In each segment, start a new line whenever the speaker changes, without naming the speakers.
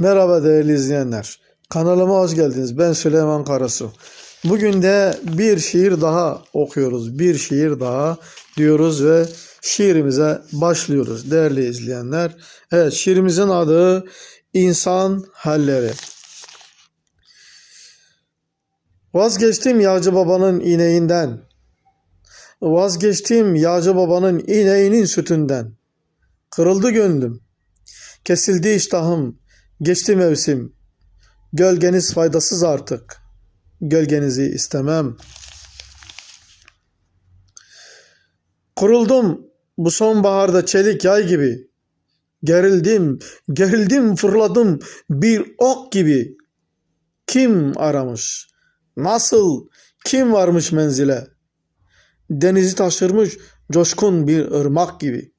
Merhaba değerli izleyenler. Kanalıma hoş geldiniz. Ben Süleyman Karasu. Bugün de bir şiir daha okuyoruz. Bir şiir daha diyoruz ve şiirimize başlıyoruz değerli izleyenler. Evet şiirimizin adı İnsan Halleri. Vazgeçtim Yağcı Baba'nın ineğinden. Vazgeçtim Yağcı Baba'nın ineğinin sütünden. Kırıldı gönlüm. Kesildi iştahım. Geçti mevsim. Gölgeniz faydasız artık. Gölgenizi istemem. Kuruldum bu sonbaharda çelik yay gibi. Gerildim, gerildim fırladım bir ok gibi. Kim aramış? Nasıl? Kim varmış menzile? Denizi taşırmış coşkun bir ırmak gibi.''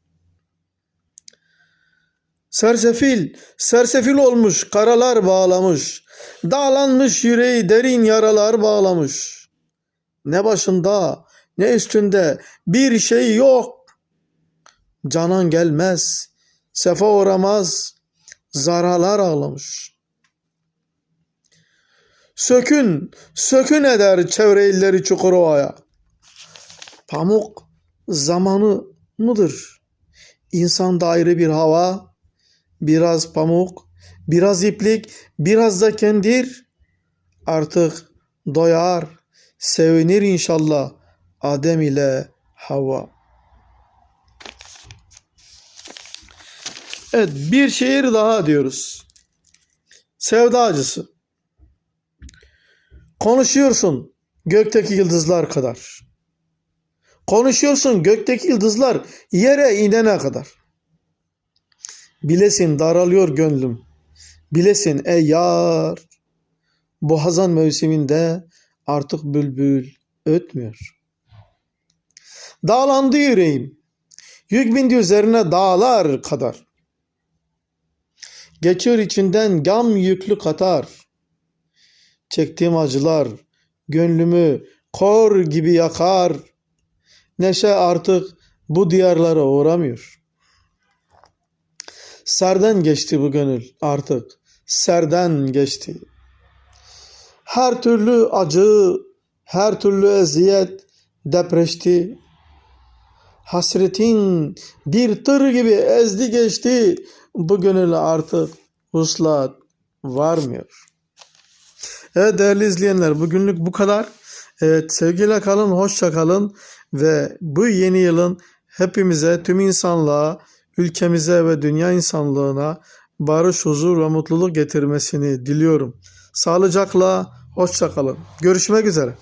Sersefil, sersefil olmuş, karalar bağlamış. Dağlanmış yüreği derin yaralar bağlamış. Ne başında ne üstünde bir şey yok. Canan gelmez, sefa uğramaz, zaralar ağlamış. Sökün, sökün eder çevre illeri Çukurova'ya. Pamuk zamanı mıdır? İnsanda ayrı bir hava, biraz pamuk, biraz iplik, biraz da kendir. Artık doyar, sevinir inşallah Adem ile Havva. Evet bir şiir daha diyoruz. Sevda acısı. Konuşuyorsun gökteki yıldızlar kadar. Konuşuyorsun gökteki yıldızlar yere inene kadar. Bilesin daralıyor gönlüm. Bilesin ey yar. Bu hazan mevsiminde artık bülbül ötmüyor. Dağlandı yüreğim. Yük bindi üzerine dağlar kadar. Geçiyor içinden gam yüklü katar. Çektiğim acılar gönlümü kor gibi yakar. Neşe artık bu diyarlara uğramıyor. Serden geçti bu gönül artık. Serden geçti. Her türlü acı, her türlü eziyet depreşti. Hasretin bir tır gibi ezdi geçti. Bu gönül artık huslat varmıyor. Evet değerli izleyenler bugünlük bu kadar. Evet sevgiyle kalın, hoşça kalın ve bu yeni yılın hepimize, tüm insanlığa, ülkemize ve dünya insanlığına barış, huzur ve mutluluk getirmesini diliyorum. Sağlıcakla, hoşça kalın. Görüşmek üzere.